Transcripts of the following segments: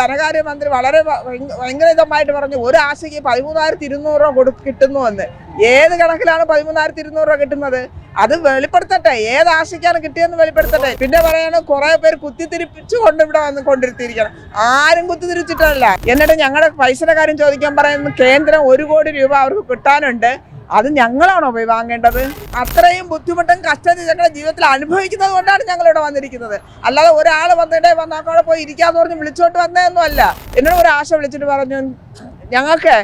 ധനകാര്യമന്ത്രി വളരെ ഭയങ്കരമായിട്ട് പറഞ്ഞു ഒരു ആശയ്ക്ക് പതിമൂന്നായിരത്തി ഇരുന്നൂറ് രൂപ കൊടു കിട്ടുന്നു എന്ന് ഏത് കണക്കിലാണ് പതിമൂന്നായിരത്തി ഇരുന്നൂറ് രൂപ കിട്ടുന്നത്? അത് വെളിപ്പെടുത്തട്ടെ. ഏത് ആശയ്ക്കാണ് കിട്ടിയെന്ന് വെളിപ്പെടുത്തട്ടെ. പിന്നെ പറയാണ് കുറെ പേര് കുത്തിത്തിരിപ്പിച്ചു കൊണ്ട് ഇവിടെ വന്ന് കൊണ്ടിരുത്തിയിരിക്കണം. ആരും കുത്തിത്തിരിച്ചിട്ടല്ല. എന്നിട്ട് ഞങ്ങളുടെ പൈസയുടെ കാര്യം ചോദിക്കാൻ പറയുന്നു കേന്ദ്രം ഒരു കോടി രൂപ അവർക്ക് കിട്ടാനുണ്ട്. അത് ഞങ്ങളാണോ പോയി വാങ്ങേണ്ടത്? അത്രയും ബുദ്ധിമുട്ടും കഷ്ടത ഞങ്ങളുടെ ജീവിതത്തിൽ അനുഭവിക്കുന്നത് കൊണ്ടാണ് ഞങ്ങൾ ഇവിടെ വന്നിരിക്കുന്നത്. അല്ലാതെ ഒരാൾ വന്നിട്ടേ വന്നാക്കോടെ പോയി ഇരിക്കാന്ന് പറഞ്ഞ് വിളിച്ചോട്ട് വന്നതൊന്നും അല്ല. എന്നോട് ഒരു ആശ വിളിച്ചിട്ട് പറഞ്ഞു ഞങ്ങൾക്ക്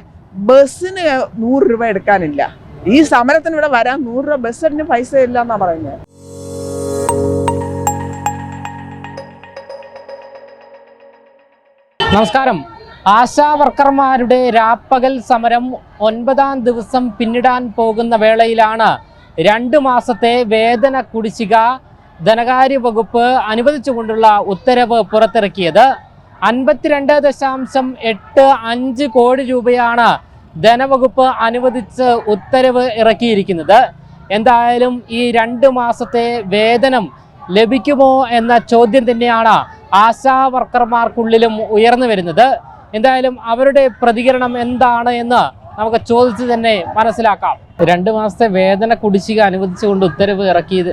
ബസ്സിന് നൂറ് രൂപ എടുക്കാനില്ല. ഈ സമരത്തിന് ഇവിടെ വരാൻ നൂറ് രൂപ ബസ്സിന് പൈസ ഇല്ല എന്നാ പറയുന്നത് നമസ്കാരം. ആശാ വർക്കർമാരുടെ രാപ്പകൽ സമരം ഒൻപതാം ദിവസം പിന്നിടാൻ പോകുന്ന വേളയിലാണ് രണ്ട് മാസത്തെ വേതന കുടിശ്ശിക ധനകാര്യ വകുപ്പ് അനുവദിച്ചുകൊണ്ടുള്ള ഉത്തരവ് പുറത്തിറക്കിയത്. അൻപത്തിരണ്ട് ദശാംശം എട്ട് അഞ്ച് കോടി രൂപയാണ് ധനവകുപ്പ് അനുവദിച്ച് ഉത്തരവ് ഇറക്കിയിരിക്കുന്നത്. എന്തായാലും ഈ രണ്ട് മാസത്തെ വേതനം ലഭിക്കുമോ എന്ന ചോദ്യം തന്നെയാണ് ആശാ വർക്കർമാർക്കുള്ളിലും ഉയർന്നു വരുന്നത്. എന്തായാലും അവരുടെ പ്രതികരണം എന്താണ് എന്ന് നമുക്ക് ചോദിച്ച് തന്നെ മനസ്സിലാക്കാം. രണ്ട് മാസത്തെ വേതന കുടിശ്ശിക അനുവദിച്ചുകൊണ്ട് ഉത്തരവ് ഇറക്കി ഇത്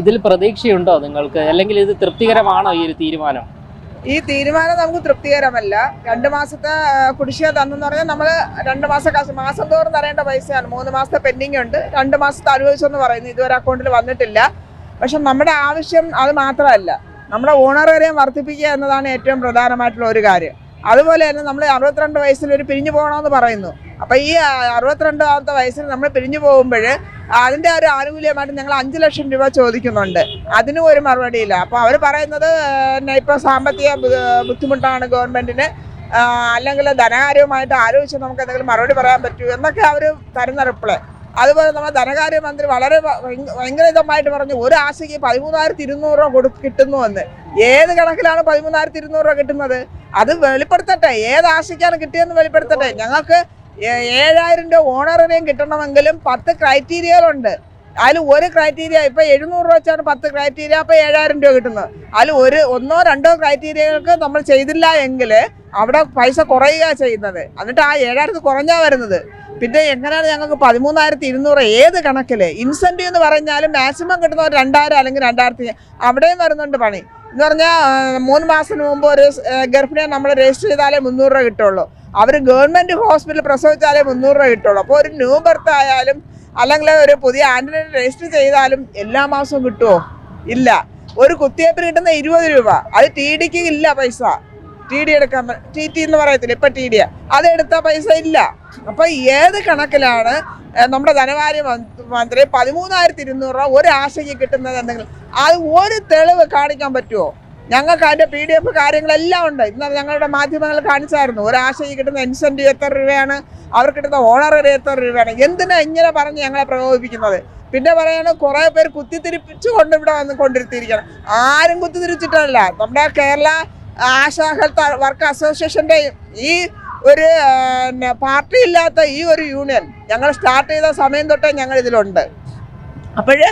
ഇതിൽ പ്രതീക്ഷയുണ്ടോ നിങ്ങൾക്ക്? അല്ലെങ്കിൽ ഇത് തൃപ്തികരമാണോ ഈ ഒരു തീരുമാനം? ഈ തീരുമാനം നമുക്ക് തൃപ്തികരമല്ല. രണ്ട് മാസത്തെ കുടിശ്ശിക തന്നെന്ന് പറഞ്ഞാൽ നമ്മൾ രണ്ട് മാസ മാസം തോറും തരേണ്ട പൈസയാണ്. മൂന്ന് മാസത്തെ പെൻഡിങ് ഉണ്ട്. രണ്ട് മാസത്തെ അനുവദിച്ചെന്ന് പറയുന്നു. ഇതുവരെ അക്കൗണ്ടിൽ വന്നിട്ടില്ല. പക്ഷെ നമ്മുടെ ആവശ്യം അത് മാത്രമല്ല. നമ്മുടെ ഓണറേറിയം വർദ്ധിപ്പിക്കുക എന്നതാണ് ഏറ്റവും പ്രധാനമായിട്ടുള്ള ഒരു കാര്യം. അതുപോലെ തന്നെ നമ്മൾ അറുപത്തിരണ്ട് വയസ്സിൽ ഒരു പിരിഞ്ഞു പോകണമെന്ന് പറയുന്നു. അപ്പം ഈ അറുപത്തിരണ്ടാമത്തെ വയസ്സിൽ നമ്മൾ പിരിഞ്ഞു പോകുമ്പോൾ അതിന്റെ ഒരു ആനുകൂല്യമായിട്ട് ഞങ്ങൾ അഞ്ച് ലക്ഷം രൂപ ചോദിക്കുന്നുണ്ട്. അതിനും ഒരു മറുപടിയില്ല അപ്പോൾ അവർ പറയുന്നത് പിന്നെ ഇപ്പോൾ സാമ്പത്തിക ബുദ്ധിമുട്ടാണ് ഗവൺമെന്റിന് അല്ലെങ്കിൽ ധനകാര്യവുമായിട്ട് ആലോചിച്ച് നമുക്ക് എന്തെങ്കിലും മറുപടി പറയാൻ പറ്റൂ എന്നൊക്കെ അവർ തരുന്ന റിപ്ലൈ അതുപോലെ നമ്മുടെ ധനകാര്യമന്ത്രി വളരെ ഭയങ്കര ഇതമായിട്ട് പറഞ്ഞു ഒരു ആശയ്ക്ക് പതിമൂന്നായിരത്തി ഇരുന്നൂറ് രൂപ കൊടു കിട്ടുന്നു എന്ന് ഏത് കണക്കിലാണ് പതിമൂന്നായിരത്തി ഇരുന്നൂറ് രൂപ കിട്ടുന്നത്? അത് വെളിപ്പെടുത്തട്ടെ. ഏത് ആശയ്ക്കാണ് കിട്ടിയെന്ന് വെളിപ്പെടുത്തട്ടെ. ഞങ്ങൾക്ക് ഏഴായിരം രൂപ ഓണറിനെയും കിട്ടണമെങ്കിലും പത്ത് ക്രൈറ്റീരിയകളുണ്ട്. അതിൽ ഒരു ക്രൈറ്റീരിയ ഇപ്പൊ എഴുന്നൂറ് രൂപ വെച്ചാണ് പത്ത് ക്രൈറ്റീരിയ അപ്പൊ ഏഴായിരം രൂപ കിട്ടുന്നത്. അതിൽ ഒരു ഒന്നോ രണ്ടോ ക്രൈറ്റീരിയകൾക്ക് നമ്മൾ ചെയ്തില്ല എങ്കിൽ അവിടെ പൈസ കുറയുക ചെയ്യുന്നത്. എന്നിട്ട് ആ ഏഴായിരത്തി കുറഞ്ഞാ വരുന്നത്. പിന്നെ എങ്ങനെയാണ് ഞങ്ങൾക്ക് പതിമൂന്നായിരത്തി ഇരുന്നൂറ് ഏത് കണക്കിൽ? ഇൻസെന്റീവ് എന്ന് പറഞ്ഞാലും മാക്സിമം കിട്ടുന്ന ഒരു രണ്ടായിരം അല്ലെങ്കിൽ രണ്ടായിരത്തി അവിടെയും വരുന്നുണ്ട് പണി. എന്ന് പറഞ്ഞാൽ മൂന്ന് മാസത്തിന് മുമ്പ് ഒരു ഗർഭിണിയെ നമ്മൾ രജിസ്റ്റർ ചെയ്താലേ മുന്നൂറ് രൂപ കിട്ടുള്ളൂ. അവർ ഗവൺമെന്റ് ഹോസ്പിറ്റലിൽ പ്രസവിച്ചാലേ മുന്നൂറ് രൂപ കിട്ടുള്ളൂ. അപ്പോൾ ഒരു ന്യൂ ബർത്ത് ആയാലും അല്ലെങ്കിൽ ഒരു പുതിയ ആന്റിനെ രജിസ്റ്റർ ചെയ്താലും എല്ലാ മാസവും കിട്ടുമോ ഇല്ല. ഒരു കുത്തിവയ്പ്പിന് കിട്ടുന്ന ഇരുപത് രൂപ. അത് ടി ഡിക്ക് ഇല്ല പൈസ. ടി ഡി എടുക്കാൻ ടി ടി എന്ന് പറയത്തില്ല? ഇപ്പൊ ടി ഡി അതെടുത്ത പൈസ ഇല്ല. അപ്പൊ ഏത് കണക്കിലാണ് നമ്മുടെ ധനകാര്യ മന്ത്രി- പതിമൂന്നായിരത്തി ഇരുന്നൂറ് രൂപ ഒരു ആശയ്ക്ക് കിട്ടുന്നത് എന്തെങ്കിലും? അത് ഒരു തെളിവ് കാണിക്കാൻ പറ്റുമോ ഞങ്ങൾക്ക് അതിന്റെ പി ഡി എഫ് കാര്യങ്ങളെല്ലാം ഉണ്ട്. ഇന്ന് ഞങ്ങളുടെ മാധ്യമങ്ങൾ കാണിച്ചായിരുന്നു. ഒരു ആശയ്ക്ക് കിട്ടുന്ന ഇൻസെന്റീവ് എത്ര രൂപയാണ്? അവർക്ക് കിട്ടുന്ന ഓണററി എത്ര രൂപയാണ്? എന്തിനാ ഇങ്ങനെ പറഞ്ഞ് ഞങ്ങളെ പ്രകോപിപ്പിക്കുന്നത്? പിന്നെ പറയാണ് കുറെ പേര് കുത്തിത്തിരിപ്പിച്ചു കൊണ്ട് വന്ന് കൊണ്ടിരുത്തിയിരിക്കണം ആരും കുത്തിത്തിരിച്ചിട്ടല്ല. നമ്മുടെ കേരള ആശാ ഹെൽത്ത് വർക്ക് അസോസിയേഷന്റെ ഈ ഒരു പാർട്ടി ഇല്ലാത്ത ഈ ഒരു യൂണിയൻ ഞങ്ങൾ സ്റ്റാർട്ട് ചെയ്ത സമയം തൊട്ടേ ഞങ്ങൾ ഇതിലുണ്ട്. അപ്പോഴ്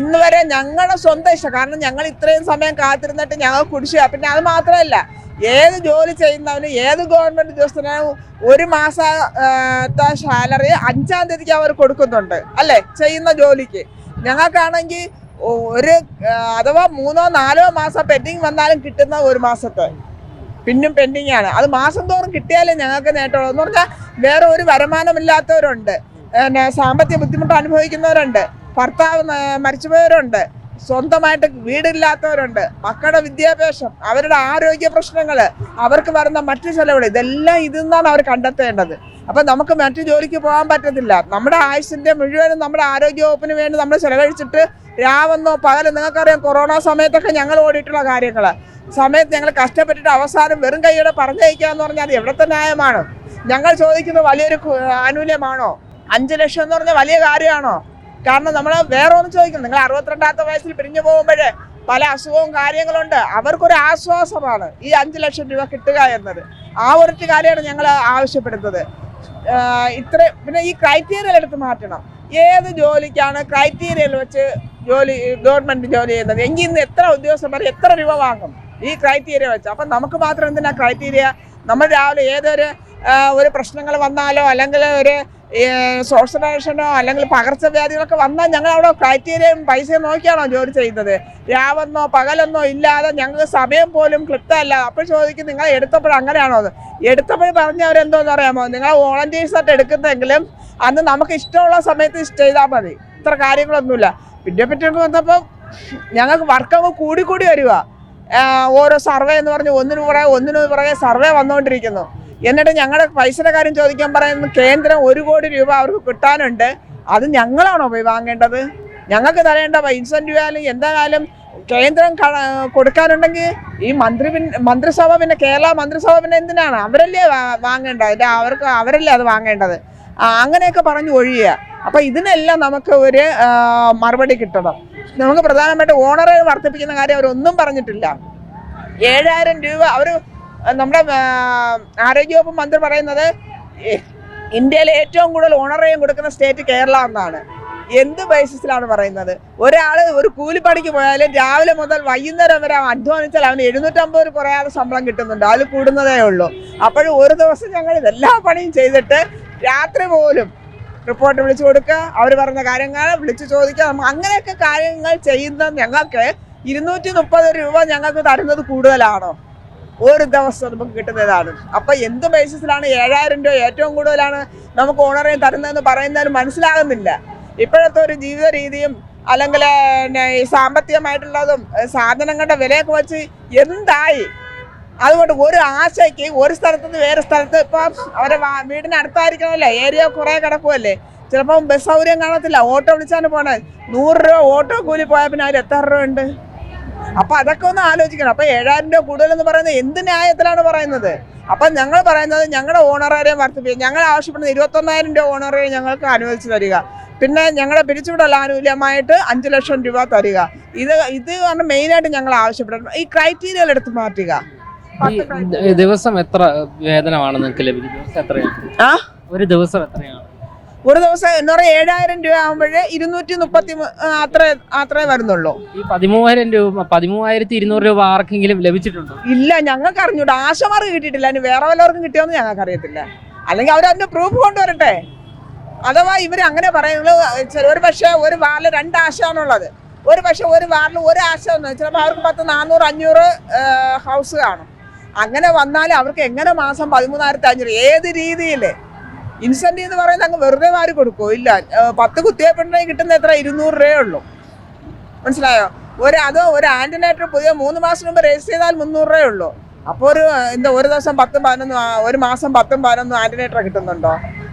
ഇന്ന് വരെ ഞങ്ങളുടെ സ്വന്തം ഇഷ്ടം. കാരണം ഞങ്ങൾ ഇത്രയും സമയം കാത്തിരുന്നിട്ട് ഞങ്ങൾ കുടിശ്ശിക. പിന്നെ അത് മാത്രമല്ല ഏത് ജോലി ചെയ്യുന്നവന് ഏത് ഗവൺമെന്റ് ഉദ്യോഗസ്ഥനും ഒരു മാസത്തെ സാലറി അഞ്ചാം തീയതിക്ക് അവർ കൊടുക്കുന്നുണ്ട്. അല്ലേ? ചെയ്യുന്ന ജോലിക്ക്. ഞങ്ങൾക്കാണെങ്കിൽ ഒരു അഥവാ മൂന്നോ നാലോ മാസം പെൻഡിങ് വന്നാലും കിട്ടുന്ന ഒരു മാസത്തെ. പിന്നും പെൻഡിങ് ആണ് അത് മാസം തോറും കിട്ടിയാലേ ഞങ്ങൾക്ക് നേട്ടമുള്ളൂ. എന്ന് പറഞ്ഞാൽ വേറെ ഒരു വരുമാനമില്ലാത്തവരുണ്ട്. പിന്നെ സാമ്പത്തിക ബുദ്ധിമുട്ട് അനുഭവിക്കുന്നവരുണ്ട്. ഭർത്താവ് മരിച്ചുപോയവരുണ്ട്. സ്വന്തമായിട്ട് വീടില്ലാത്തവരുണ്ട്. മക്കളുടെ വിദ്യാഭ്യാസം അവരുടെ ആരോഗ്യ പ്രശ്നങ്ങൾ അവർക്ക് വരുന്ന മറ്റു ചെലവുകൾ ഇതെല്ലാം ഇതിൽ നിന്നാണ് അവർ കണ്ടെത്തേണ്ടത്. അപ്പം നമുക്ക് മറ്റു ജോലിക്ക് പോകാൻ പറ്റത്തില്ല. നമ്മുടെ ആയുസിന്റെ മുഴുവനും നമ്മുടെ ആരോഗ്യവകുപ്പിന് വേണ്ടി നമ്മൾ ചെലവഴിച്ചിട്ട് രാവെന്നോ പകലോ നിങ്ങൾക്കറിയാം കൊറോണ സമയത്തൊക്കെ ഞങ്ങൾ ഓടിയിട്ടുള്ള കാര്യങ്ങൾ സമയത്ത് ഞങ്ങൾ കഷ്ടപ്പെട്ടിട്ട് അവസാനം വെറും കൈയോടെ പറഞ്ഞയക്കാന്ന് പറഞ്ഞാൽ അത് എവിടത്തെ ന്യായമാണ്? ഞങ്ങൾ ചോദിക്കുന്ന വലിയൊരു ആനുകൂല്യമാണോ? അഞ്ച് ലക്ഷം എന്ന് പറഞ്ഞാൽ വലിയ കാര്യമാണോ? കാരണം നമ്മൾ വേറെ ഒന്ന് ചോദിക്കും നിങ്ങൾ അറുപത്തിരണ്ടാമത്തെ വയസ്സിൽ പിരിഞ്ഞു പോകുമ്പോഴേ പല അസുഖവും കാര്യങ്ങളുണ്ട്. അവർക്കൊരു ആശ്വാസമാണ് ഈ അഞ്ച് ലക്ഷം രൂപ കിട്ടുക എന്നത്. ആ ഒരു കാര്യമാണ് ഞങ്ങൾ ആവശ്യപ്പെടുന്നത്. ഇത്ര പിന്നെ ഈ ക്രൈറ്റീരിയൽ എടുത്ത് മാറ്റണം. ഏത് ജോലിക്കാണ് ക്രൈറ്റീരിയൽ വെച്ച് ജോലി ഗവൺമെന്റ് ജോലി ചെയ്യുന്നത്? എങ്കിൽ ഇന്ന് എത്ര ഉദ്യോഗസ്ഥന്മാർ എത്ര രൂപ വാങ്ങും? ഈ ക്രൈറ്റീരിയ വെച്ച്. അപ്പം നമുക്ക് മാത്രം എന്തിനാ ക്രൈറ്റീരിയ നമ്മൾ രാവിലെ ഏതൊരു ഒരു പ്രശ്നങ്ങൾ വന്നാലോ അല്ലെങ്കിൽ ഒരു സോഷ്യലൈസേഷനോ അല്ലെങ്കിൽ പകർച്ചവ്യാധികളൊക്കെ വന്നാൽ ഞങ്ങൾ അവിടെ ക്രൈറ്റീരിയയും പൈസയും നോക്കിയാണോ ജോലി ചെയ്യുന്നത്? രാവെന്നോ പകലെന്നോ ഇല്ലാതെ ഞങ്ങൾക്ക് സമയം പോലും ക്ലിപ്തല്ല അപ്പോൾ ചോദിക്കും നിങ്ങൾ എടുത്തപ്പോൾ അങ്ങനെയാണോ? അത് എടുത്തപ്പോൾ പറഞ്ഞവരെന്തോന്ന് അറിയാമോ? നിങ്ങൾ വോളണ്ടിയേഴ്സായിട്ട് എടുക്കുന്നെങ്കിലും അന്ന് നമുക്ക് ഇഷ്ടമുള്ള സമയത്ത് ചെയ്താൽ മതി. ഇത്ര കാര്യങ്ങളൊന്നുമില്ല. പിന്നെ പറ്റിയൊക്കെ വന്നപ്പോൾ ഞങ്ങൾക്ക് വർക്കങ്ങ് കൂടി വരിക. ഓരോ സർവേ എന്ന് പറഞ്ഞ് ഒന്നിനു പുറകെ ഒന്നിനു പുറകെ സർവേ വന്നുകൊണ്ടിരിക്കുന്നു. എന്നിട്ട് ഞങ്ങളുടെ പൈസയുടെ കാര്യം ചോദിക്കാൻ പറയുന്നത് കേന്ദ്രം ഒരു കോടി രൂപ അവർക്ക് കിട്ടാനുണ്ട്. അത് ഞങ്ങളാണോ പോയി വാങ്ങേണ്ടത്? ഞങ്ങൾക്ക് തരേണ്ട ഇൻസെന്റീവ് ആയാലും എന്തായാലും കേന്ദ്രം കൊടുക്കാനുണ്ടെങ്കിൽ ഈ മന്ത്രി മന്ത്രിസഭ പിന്നെ കേരള മന്ത്രിസഭ പിന്നെ എന്തിനാണ്? അവരല്ലേ വാങ്ങേണ്ടത്? അവർക്ക് അവരല്ലേ അത് വാങ്ങേണ്ടത്? അങ്ങനെയൊക്കെ പറഞ്ഞു ഒഴിയുക. അപ്പോൾ ഇതിനെല്ലാം നമുക്ക് ഒരു മറുപടി കിട്ടണം. നമുക്ക് പ്രധാനമായിട്ട് ഓണറെ വർദ്ധിപ്പിക്കുന്ന കാര്യം അവരൊന്നും പറഞ്ഞിട്ടില്ല. ഏഴായിരം രൂപ അവർ നമ്മുടെ ആരോഗ്യവകുപ്പ് മന്ത്രി പറയുന്നത് ഇന്ത്യയിലെ ഏറ്റവും കൂടുതൽ ഓണറേയും കൊടുക്കുന്ന സ്റ്റേറ്റ് കേരള എന്നാണ്. എന്ത് ബേസിസിലാണ് പറയുന്നത്? ഒരാൾ ഒരു കൂലിപ്പണിക്ക് പോയാലും രാവിലെ മുതൽ വൈകുന്നേരം വരെ അധ്വാനിച്ചാൽ അവന് എഴുന്നൂറ്റമ്പത് രൂപ കുറയാതെ ശമ്പളം കിട്ടുന്നുണ്ട്. അതിൽ കൂടുന്നതേ ഉള്ളൂ. അപ്പോഴും ഒരു ദിവസം ഞങ്ങൾ ഇതെല്ലാ പണിയും ചെയ്തിട്ട് രാത്രി പോലും റിപ്പോർട്ട് വിളിച്ചു കൊടുക്കുക അവർ പറഞ്ഞ കാര്യങ്ങൾ വിളിച്ചു ചോദിക്കുക. അങ്ങനെയൊക്കെ കാര്യങ്ങൾ ചെയ്യുന്ന ഞങ്ങൾക്ക് ഇരുന്നൂറ്റി മുപ്പത് രൂപ ഞങ്ങൾക്ക് തരുന്നത് കൂടുതലാണോ? ഒരു ദിവസം നമുക്ക് കിട്ടുന്നതാണ്. അപ്പൊ എന്ത് ബേസിസിലാണ് ഏഴായിരം രൂപ ഏറ്റവും കൂടുതലാണ് നമുക്ക് ഓണറേ തരുന്നതെന്ന് പറയുന്നതിന് മനസ്സിലാകുന്നില്ല. ഇപ്പോഴത്തെ ഒരു ജീവിത രീതിയും അല്ലെങ്കിൽ സാമ്പത്തികമായിട്ടുള്ളതും സാധനങ്ങളുടെ വിലയൊക്കെ വെച്ച് എന്തായി? അതുകൊണ്ട് ഒരു ആശയ്ക്ക് ഒരു സ്ഥലത്ത് നിന്ന് വേറെ സ്ഥലത്ത് ഇപ്പം അവരെ വീടിനടുത്തായിരിക്കണമല്ലേ ഏരിയ കുറേ കിടക്കുമല്ലേ ചിലപ്പം ബസ് സൗകര്യം കാണത്തില്ല. ഓട്ടോ വിളിച്ചാണ് പോണത് നൂറ് രൂപ ഓട്ടോ കൂലി പോയാൽ പിന്നെ അതിൽ എത്ര രൂപ ഉണ്ട്? അപ്പൊ അതൊക്കെ ഒന്ന് ആലോചിക്കണം. അപ്പൊ ഏഴായിരം രൂപ കൂടുതൽ എന്ന് പറയുന്നത് എന്ത് ന്യായത്തിലാണ് പറയുന്നത്? അപ്പൊ ഞങ്ങൾ പറയുന്നത് ഞങ്ങളുടെ ഓണറേറിയം വർദ്ധിപ്പിക്കുക. ഞങ്ങൾ ആവശ്യപ്പെടുന്നത് ഇരുപത്തൊന്നായിരം രൂപ ഓണറേറിയം ഞങ്ങൾക്ക് അനുവദിച്ചു തരിക. പിന്നെ ഞങ്ങളുടെ പിരിച്ചുവിടൽ ആനുകൂല്യമായിട്ട് അഞ്ച് ലക്ഷം രൂപ തരിക. ഇത് ഇത് ആണ് മെയിനായിട്ട് ഞങ്ങൾ ആവശ്യപ്പെടുന്നത് ഈ ക്രൈറ്റീരിയകൾ എടുത്ത് മാറ്റുക. ദിവസം എത്ര വേദനമാണ് നിങ്ങൾക്ക് ലഭിക്കുന്നത്? ദിവസം എത്രയാണ്? ഒരു ദിവസം എത്രയാണ്? ഒരു ദിവസം എന്ന് പറഞ്ഞാൽ ഏഴായിരം രൂപ ആകുമ്പോഴേ ഇരുന്നൂറ്റി മുപ്പത്തി അത്ര അത്രേ വരുന്നുള്ളൂ. ഈ പതിമൂവായിരം രൂപ പതിമൂവായിരത്തി ഇരുന്നൂറ് രൂപ ആർക്കെങ്കിലും ലഭിച്ചിട്ടുണ്ടോ? ഇല്ല ഞങ്ങൾക്ക് അറിഞ്ഞൂട. ആശമാർക്ക് കിട്ടിയിട്ടില്ല. ഇനി വേറെ വല്ലവർക്കും കിട്ടിയോന്ന് ഞങ്ങൾക്ക് അറിയത്തില്ല അല്ലെങ്കിൽ അവരതിന്റെ പ്രൂഫ് കൊണ്ടുവരട്ടെ. അഥവാ ഇവർ അങ്ങനെ പറയുന്നത് ഒരു പക്ഷേ ഒരു വാറിൽ രണ്ട് ആശയാണുള്ളത് ഒരു പക്ഷേ ഒരു വാറിൽ ഒരു ആശ ചിലപ്പോൾ അവർക്ക് പത്ത് നാനൂറ് അഞ്ഞൂറ് ഹൗസ് കാണും. അങ്ങനെ വന്നാൽ അവർക്ക് എങ്ങനെ മാസം പതിമൂന്നായിരത്തി അഞ്ഞൂറ്? ഏത് രീതിയിൽ ഇൻസെന്റീവ് എന്ന് പറയുന്നത് അങ്ങ് വെറുതെ മാറി കൊടുക്കുമോ ഇല്ല. പത്ത് കുത്തിവയ്പ്പുണ്ടെങ്കിൽ കിട്ടുന്ന എത്ര? ഇരുന്നൂറ് രൂപയേ ഉള്ളൂ. മനസ്സിലായോ? ഒരു അത് ഒരു ആന്റിനേറ്റർ പുതിയ മൂന്ന് മാസം മുമ്പ് രജിസ്റ്റർ ചെയ്താൽ മുന്നൂറ് രൂപയേ ഉള്ളൂ. അപ്പോൾ ഒരു എന്താ ഒരു ദിവസം പത്തും പതിനൊന്നും ഒരു മാസം പത്തും പതിനൊന്നും ആന്റിനേറ്റർ കിട്ടുന്നുണ്ടോ?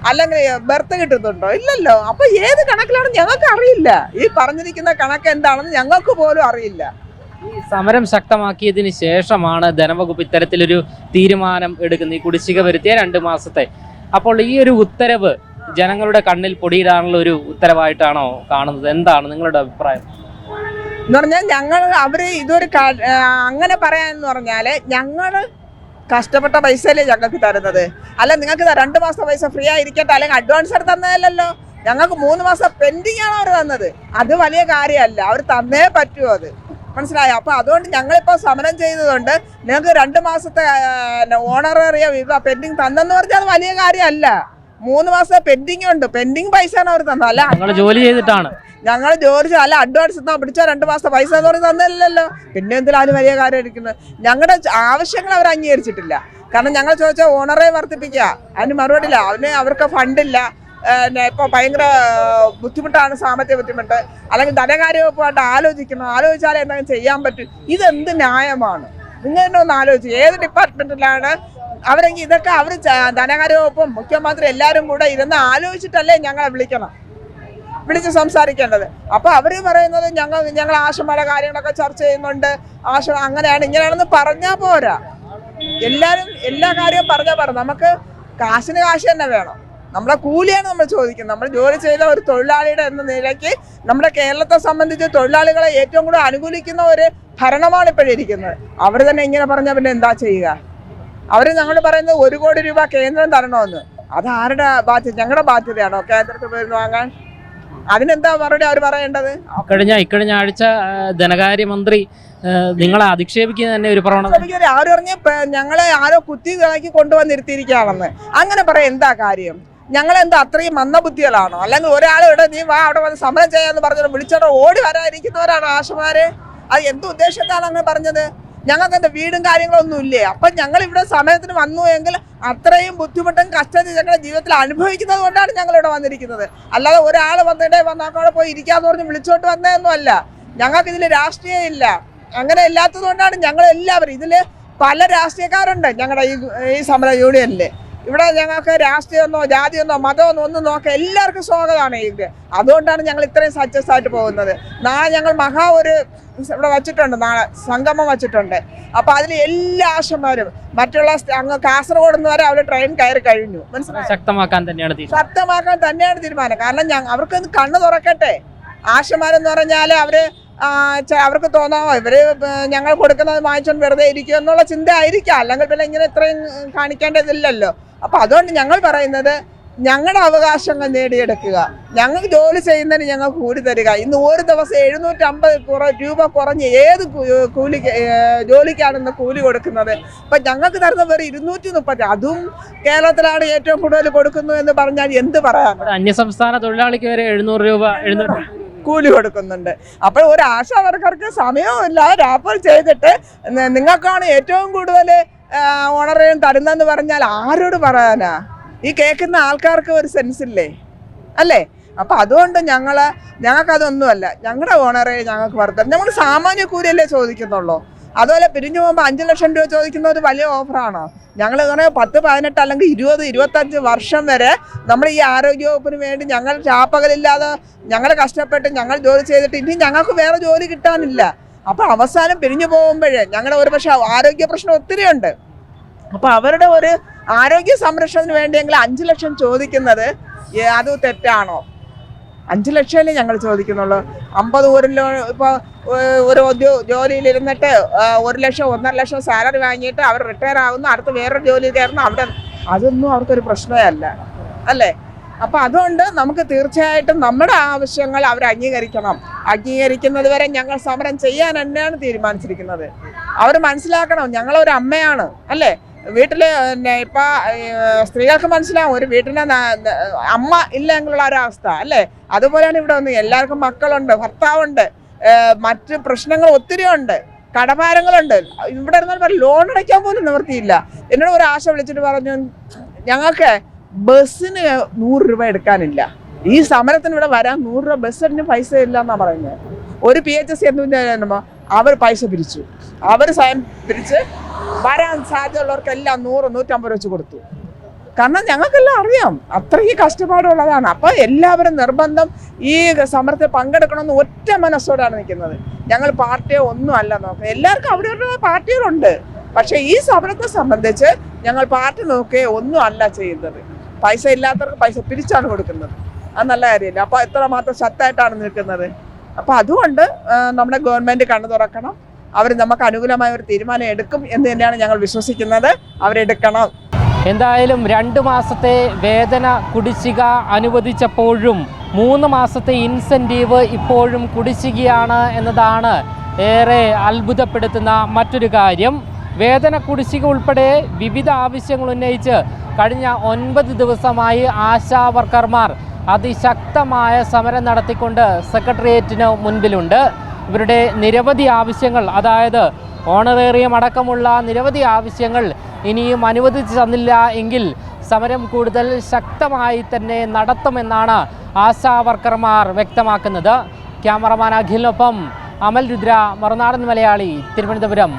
അല്ലെങ്കിൽ ബർത്ത് കിട്ടുന്നുണ്ടോ? ഇല്ലല്ലോ. അപ്പൊ ഏത് കണക്കിലാണ് ഞങ്ങൾക്ക് അറിയില്ല. ഈ പറഞ്ഞിരിക്കുന്ന കണക്ക് എന്താണെന്ന് ഞങ്ങൾക്ക് പോലും അറിയില്ല. ഈ സമരം ശക്തമാക്കിയതിന് ശേഷമാണ് ധനവകുപ്പ് ഇത്തരത്തിലൊരു തീരുമാനം എടുക്കുന്നത്. ഈ കുടിശ്ശിക വരുത്തിയ രണ്ട് മാസത്തെ. അപ്പോൾ ഈ ഒരു ഉത്തരവ് ജനങ്ങളുടെ കണ്ണിൽ പൊടിയിടാനുള്ള ഒരു ഉത്തരവായിട്ടാണോ കാണുന്നത്? എന്താണ് നിങ്ങളുടെ അഭിപ്രായം? എന്ന് പറഞ്ഞാൽ ഞങ്ങൾ അവർ ഇതൊരു അങ്ങനെ പറയാന്ന് പറഞ്ഞാൽ ഞങ്ങൾ കഷ്ടപ്പെട്ട പൈസയല്ലേ ഞങ്ങൾക്ക് തരുന്നത്. അല്ല നിങ്ങൾക്ക് രണ്ട് മാസം പൈസ ഫ്രീ ആയിരിക്കട്ടെ അല്ലെങ്കിൽ അഡ്വാൻസ് എടുത്ത് തന്നതല്ലല്ലോ. ഞങ്ങൾക്ക് മൂന്ന് മാസം പെൻഡിങ് ആണ് അവർ തന്നത്. അത് വലിയ കാര്യമല്ല. അവർ തന്നേ പറ്റുമോ അത്. മനസ്സിലായോ? അപ്പോൾ അതുകൊണ്ട് ഞങ്ങളിപ്പോൾ സമരം ചെയ്തതുകൊണ്ട് നിങ്ങൾക്ക് രണ്ട് മാസത്തെ ഓണറേറിയ പെൻഡിങ് തന്നെന്ന് പറഞ്ഞാൽ അത് വലിയ കാര്യമല്ല. മൂന്ന് മാസത്തെ പെൻഡിങ് ഉണ്ട്. പെൻഡിങ് പൈസ ആണ് അവർ തന്നത്. അല്ല ഞങ്ങൾ ജോലി ചെയ്തിട്ടാണ്. ഞങ്ങൾ ജോലി അല്ല അഡ്വാൻസ് എന്നാ പിടിച്ചോ രണ്ട് മാസത്തെ പൈസ എന്ന് പറഞ്ഞ് തന്നില്ലല്ലോ. പിന്നെ എന്തിനാ അതിന് വലിയ കാര്യം എടുക്കുന്നത് ഞങ്ങളുടെ ആവശ്യങ്ങൾ അവർ അംഗീകരിച്ചിട്ടില്ല. കാരണം ഞങ്ങൾ ചോദിച്ചാൽ ഓണറെ വർദ്ധിപ്പിക്കുക അതിന് മറുപടിയില്ല അതിന് അവർക്ക് ഫണ്ടില്ല. പിന്നെ ഇപ്പോൾ ഭയങ്കര ബുദ്ധിമുട്ടാണ് സാമ്പത്തിക ബുദ്ധിമുട്ട്. അല്ലെങ്കിൽ ധനകാര്യവകുപ്പായിട്ട് ആലോചിക്കണം ആലോചിച്ചാലേ എന്തെങ്കിലും ചെയ്യാൻ പറ്റും. ഇതെന്ത് ന്യായമാണ്? നിങ്ങൾ തന്നെ ഒന്ന് ആലോചിച്ച്. ഏത് ഡിപ്പാർട്ട്മെന്റിലാണ് അവരെങ്കിൽ ഇതൊക്കെ അവർ ധനകാര്യവകുപ്പും മുഖ്യമന്ത്രി എല്ലാവരും കൂടെ ഇരുന്ന് ആലോചിച്ചിട്ടല്ലേ ഞങ്ങളെ വിളിക്കണം. വിളിച്ച് സംസാരിക്കേണ്ടത്. അപ്പൊ അവർ പറയുന്നത് ഞങ്ങൾ ഞങ്ങൾ ആശമാരുടെ കാര്യങ്ങളൊക്കെ ചർച്ച ചെയ്യുന്നുണ്ട്. ആശ അങ്ങനെയാണ് ഇങ്ങനെയാണെന്ന് പറഞ്ഞാൽ പോരാ. എല്ലാരും എല്ലാ കാര്യവും പറഞ്ഞാൽ പറ നമുക്ക് കാശിന് കാശ് തന്നെ വേണം. നമ്മളെ കൂലിയാണ് നമ്മൾ ചോദിക്കുന്നത്. നമ്മൾ ജോലി ചെയ്ത ഒരു തൊഴിലാളിയുടെ എന്ന നിലയ്ക്ക് നമ്മുടെ കേരളത്തെ സംബന്ധിച്ച് തൊഴിലാളികളെ ഏറ്റവും കൂടുതൽ അനുകൂലിക്കുന്ന ഒരു ഭരണമാണ് ഇപ്പോഴിരിക്കുന്നത് അവർ തന്നെ ഇങ്ങനെ പറഞ്ഞാൽ പിന്നെ എന്താ ചെയ്യുക? അവർ ഞങ്ങൾ പറയുന്നത് ഒരു കോടി രൂപ കേന്ദ്രം തരണമെന്ന്. അത് ആരുടെ ബാധ്യത? ഞങ്ങളുടെ ബാധ്യതയാണോ കേന്ദ്രത്തിൽ പോയി വാങ്ങാൻ? അതിനെന്താ മറുപടി അവർ പറയേണ്ടത്? കഴിഞ്ഞ ഇക്കഴിഞ്ഞ ആഴ്ച ധനകാര്യ ധനകാര്യമന്ത്രി നിങ്ങളെ അധിക്ഷേപിക്കുന്ന തന്നെ ഒരു പ്രവണത. ആരും പറഞ്ഞ് ഞങ്ങളെ ആരോ കുത്തി ഇതാക്കി കൊണ്ടുവന്നിരുത്തിയിരിക്കുകയാണെന്ന്. അങ്ങനെ പറയാം എന്താ കാര്യം? ഞങ്ങളെന്താ അത്രയും മന്ദബുദ്ധികളാണോ? അല്ലെങ്കിൽ ഒരാൾ ഇവിടെ നീ വാ അവിടെ വന്ന് സമരം ചെയ്യാന്ന് പറഞ്ഞത് വിളിച്ചോടെ ഓടി വരാതിരിക്കുന്നവരാണ് ആശമാര്. അത് എന്ത് ഉദ്ദേശത്താണ് അങ്ങനെ പറഞ്ഞത്? ഞങ്ങൾക്ക് എന്താ വീടും കാര്യങ്ങളൊന്നും ഇല്ലേ? അപ്പൊ ഞങ്ങൾ ഇവിടെ സമയത്തിന് വന്നു എങ്കിൽ അത്രയും ബുദ്ധിമുട്ടും കഷ്ടത ഞങ്ങളുടെ ജീവിതത്തിൽ അനുഭവിക്കുന്നത് കൊണ്ടാണ് ഞങ്ങൾ ഇവിടെ വന്നിരിക്കുന്നത്. അല്ലാതെ ഒരാൾ വന്നിട്ടേ വന്നാക്കോടെ പോയി ഇരിക്കാന്ന് പറഞ്ഞ് വിളിച്ചോട്ട് വന്നതൊന്നും അല്ല. ഞങ്ങൾക്ക് ഇതിൽ രാഷ്ട്രീയം ഇല്ല. അങ്ങനെ ഇല്ലാത്തത് കൊണ്ടാണ് ഞങ്ങൾ എല്ലാവരും ഇതിൽ പല രാഷ്ട്രീയക്കാരുണ്ട് ഞങ്ങളുടെ ഈ ഈ സമര യൂണിയനിൽ ഇവിടെ ഞങ്ങൾക്ക് രാഷ്ട്രീയമെന്നോ ജാതിയൊന്നോ മതമെന്നോ ഒന്നും നോക്കാം എല്ലാവർക്കും സ്വാഗതമാണ് ഇത്. അതുകൊണ്ടാണ് ഞങ്ങൾ ഇത്രയും സക്സസ് ആയിട്ട് പോകുന്നത്. നാളെ ഞങ്ങൾ മഹാ ഒരു ഇവിടെ വച്ചിട്ടുണ്ട് നാളെ സംഗമം വച്ചിട്ടുണ്ട്. അപ്പോൾ അതിൽ എല്ലാ ആശന്മാരും മറ്റുള്ള അങ്ങ് കാസർഗോഡ് നിന്ന് വരെ അവർ ട്രെയിൻ കയറി കഴിഞ്ഞു. മനസ്സിലായോ? ശക്തമാക്കാൻ തന്നെയാണ് ശക്തമാക്കാൻ തന്നെയാണ് തീരുമാനം. കാരണം ഞങ്ങൾ അവർക്ക് കണ്ണ് തുറക്കട്ടെ. ആശമാരെന്ന് പറഞ്ഞാൽ അവർ അവർക്ക് തോന്നാമോ? ഇവർ ഞങ്ങൾ കൊടുക്കുന്നത് വാങ്ങിച്ചോണ്ട് വെറുതെ ഇരിക്കും എന്നുള്ള ചിന്ത ആയിരിക്കാം. അല്ലെങ്കിൽ പിന്നെ ഇങ്ങനെ ഇത്രയും കാണിക്കേണ്ടതില്ലല്ലോ. അപ്പൊ അതുകൊണ്ട് ഞങ്ങൾ പറയുന്നത് ഞങ്ങളുടെ അവകാശങ്ങൾ നേടിയെടുക്കുക. ഞങ്ങൾ ജോലി ചെയ്യുന്നതിന് ഞങ്ങൾ കൂലി തരിക. ഇന്ന് ഒരു ദിവസം എഴുന്നൂറ്റമ്പത് കുറ രൂപ കുറഞ്ഞ് ഏത് കൂലി ജോലിക്കാണ് ഇന്ന് കൂലി കൊടുക്കുന്നത്. അപ്പം ഞങ്ങൾക്ക് തരുന്ന വെറും ഇരുന്നൂറ്റി മുപ്പത്തി അതും കേരളത്തിലാണ് ഏറ്റവും കൂടുതൽ കൊടുക്കുന്നു എന്ന് പറഞ്ഞാൽ എന്ത് പറയാം അന്യസംസ്ഥാന തൊഴിലാളിക്ക് വരെ എഴുന്നൂറ് രൂപ എഴുന്നൂറ് കൂലി കൊടുക്കുന്നുണ്ട്. അപ്പോൾ ഒരു ആശാ വർക്കർക്ക് സമയവുമില്ല രാപ്പൽ ചെയ്തിട്ട് നിങ്ങൾക്കാണ് ഏറ്റവും കൂടുതൽ ഓണറേയും തരുന്നതെന്ന് പറഞ്ഞാൽ ആരോട് പറയാനാ? ഈ കേൾക്കുന്ന ആൾക്കാർക്ക് ഒരു സെൻസ് ഇല്ലേ അല്ലേ? അപ്പൊ അതുകൊണ്ട് ഞങ്ങൾ ഞങ്ങൾക്കതൊന്നുമല്ല. ഞങ്ങളുടെ ഓണറെ ഞങ്ങൾക്ക് വർദ്ധന നമ്മൾ സാമാന്യ കൂലിയല്ലേ ചോദിക്കുന്നുള്ളൂ. അതുപോലെ പിരിഞ്ഞു പോകുമ്പോൾ അഞ്ച് ലക്ഷം രൂപ ചോദിക്കുന്നത് വലിയ ഓഫറാണോ? ഞങ്ങൾ ഇങ്ങനെ പത്ത് പതിനെട്ട് അല്ലെങ്കിൽ ഇരുപത് ഇരുപത്തഞ്ച് വർഷം വരെ നമ്മൾ ഈ ആരോഗ്യവകുപ്പിന് വേണ്ടി ഞങ്ങൾ ചാപ്പകലില്ലാതെ ഞങ്ങൾ കഷ്ടപ്പെട്ട് ഞങ്ങൾ ജോലി ചെയ്തിട്ട് ഇനി ഞങ്ങൾക്ക് വേറെ ജോലി കിട്ടാനില്ല. അപ്പൊ അവസാനം പിരിഞ്ഞു പോകുമ്പോഴേ ഞങ്ങളുടെ ഒരു പക്ഷേ ആരോഗ്യ പ്രശ്നം ഒത്തിരി ഉണ്ട് അപ്പൊ അവരുടെ ഒരു ആരോഗ്യ സംരക്ഷണത്തിന് വേണ്ടിയെങ്കിൽ അഞ്ചു ലക്ഷം ചോദിക്കുന്നത് അത് തെറ്റാണോ? അഞ്ചു ലക്ഷമല്ലേ ഞങ്ങൾ ചോദിക്കുന്നുള്ളൂ. അമ്പത് ഊരിലോ ഇപ്പൊ ഒരു ജോലിയിൽ ഇരുന്നിട്ട് ഒരു ലക്ഷം ഒന്നര ലക്ഷം സാലറി വാങ്ങിയിട്ട് അവർ റിട്ടയർ ആവുന്നു അടുത്ത് വേറൊരു ജോലി കയറുന്നു അവിടെ അതൊന്നും അവർക്കൊരു പ്രശ്നമേ അല്ല. അല്ലേ? അപ്പൊ അതുകൊണ്ട് നമുക്ക് തീർച്ചയായിട്ടും നമ്മുടെ ആവശ്യങ്ങൾ അവർ അംഗീകരിക്കണം. അംഗീകരിക്കുന്നത് വരെ ഞങ്ങൾ സമരം ചെയ്യാൻ തന്നെയാണ് തീരുമാനിച്ചിരിക്കുന്നത്. അവർ മനസ്സിലാക്കണം ഞങ്ങളൊരു അമ്മയാണ് അല്ലേ? വീട്ടിൽ പിന്നെ ഇപ്പൊ സ്ത്രീകൾക്ക് മനസ്സിലാവും ഒരു വീട്ടിലെ അമ്മ ഇല്ല എന്നുള്ള ഒരവസ്ഥ അല്ലേ? അതുപോലെയാണ് ഇവിടെ ഒന്ന് എല്ലാവർക്കും മക്കളുണ്ട് ഭർത്താവുണ്ട് മറ്റു പ്രശ്നങ്ങൾ ഒത്തിരി ഉണ്ട് കടഭാരങ്ങളുണ്ട്. ഇവിടെ ഇരുന്നാൽ ലോൺ അടയ്ക്കാൻ പോലും നിവൃത്തിയില്ല. എന്നോട് ഒരു ആശ വിളിച്ചിട്ട് പറഞ്ഞു ഞങ്ങൾക്ക് ബസ്സിന് നൂറ് രൂപ എടുക്കാനില്ല. ഈ സമരത്തിന് ഇവിടെ വരാൻ നൂറ് രൂപ ബസ്സിന് പൈസ ഇല്ല എന്നാ പറയുന്നത് ഒരു പി എച്ച് എസ് എന്തുമ്പോ അവർ പൈസ പിരിച്ചു. അവർ സ്വയം പിരിച്ച് വരാൻ സാധ്യതയുള്ളവർക്കെല്ലാം നൂറ് നൂറ്റമ്പത് വെച്ച് കൊടുത്തു. കാരണം ഞങ്ങൾക്കെല്ലാം അറിയാം അത്രയ്ക്ക് കഷ്ടപ്പാടുള്ളതാണ്. അപ്പോൾ എല്ലാവരും നിർബന്ധം ഈ സമരത്തിൽ പങ്കെടുക്കണമെന്ന് ഒറ്റ മനസ്സോടാണ് നിൽക്കുന്നത്. ഞങ്ങൾ പാർട്ടിയെ ഒന്നും അല്ല നോക്കുന്നത്. എല്ലാവർക്കും അവരവരുടെ പാർട്ടികളുണ്ട്. പക്ഷേ ഈ സമരത്തെ സംബന്ധിച്ച് ഞങ്ങൾ പാർട്ടി നോക്കുകയോ ഒന്നും അല്ല ചെയ്യുന്നത്. പൈസ ഇല്ലാത്തവർക്ക് പൈസ പിരിച്ചാണ് കൊടുക്കുന്നത്. അത് നല്ല കാര്യമില്ല? അപ്പോൾ എത്രമാത്രം ശക്തമായിട്ടാണ് നിൽക്കുന്നത്? അപ്പോൾ അതുകൊണ്ട് നമ്മുടെ ഗവൺമെന്റ് കണ്ണു തുറക്കണം. അവർ നമുക്ക് അനുകൂലമായ ഒരു തീരുമാനം എടുക്കും എന്ന് തന്നെയാണ് ഞങ്ങൾ വിശ്വസിക്കുന്നത്. അവരെടുക്കണം എന്തായാലും രണ്ട് മാസത്തെ വേതന കുടിശ്ശിക അനുവദിച്ചപ്പോഴും മൂന്ന് മാസത്തെ ഇൻസെന്റീവ് ഇപ്പോഴും കുടിശ്ശികയാണ് എന്നതാണ് ഏറെ അത്ഭുതപ്പെടുത്തുന്ന മറ്റൊരു കാര്യം. വേതന കുടിശ്ശിക ഉൾപ്പെടെ വിവിധ ആവശ്യങ്ങൾ ഉന്നയിച്ച് കഴിഞ്ഞ ഒൻപത് ദിവസമായി ആശാ വർക്കർമാർ അതിശക്തമായ സമരം നടത്തിക്കൊണ്ട് സെക്രട്ടേറിയറ്റിന് മുൻപിലുണ്ട്. ഇവരുടെ നിരവധി ആവശ്യങ്ങൾ അതായത് ഓണറേറിയം അടക്കമുള്ള നിരവധി ആവശ്യങ്ങൾ ഇനിയും അനുവദിച്ചു തന്നില്ല എങ്കിൽ സമരം കൂടുതൽ ശക്തമായി തന്നെ നടത്തുമെന്നാണ് ആശാ വർക്കർമാർ വ്യക്തമാക്കുന്നത്. ക്യാമറമാൻ അഖിലിനൊപ്പം അമൽ രുദ്ര മറുനാടൻ മലയാളി തിരുവനന്തപുരം.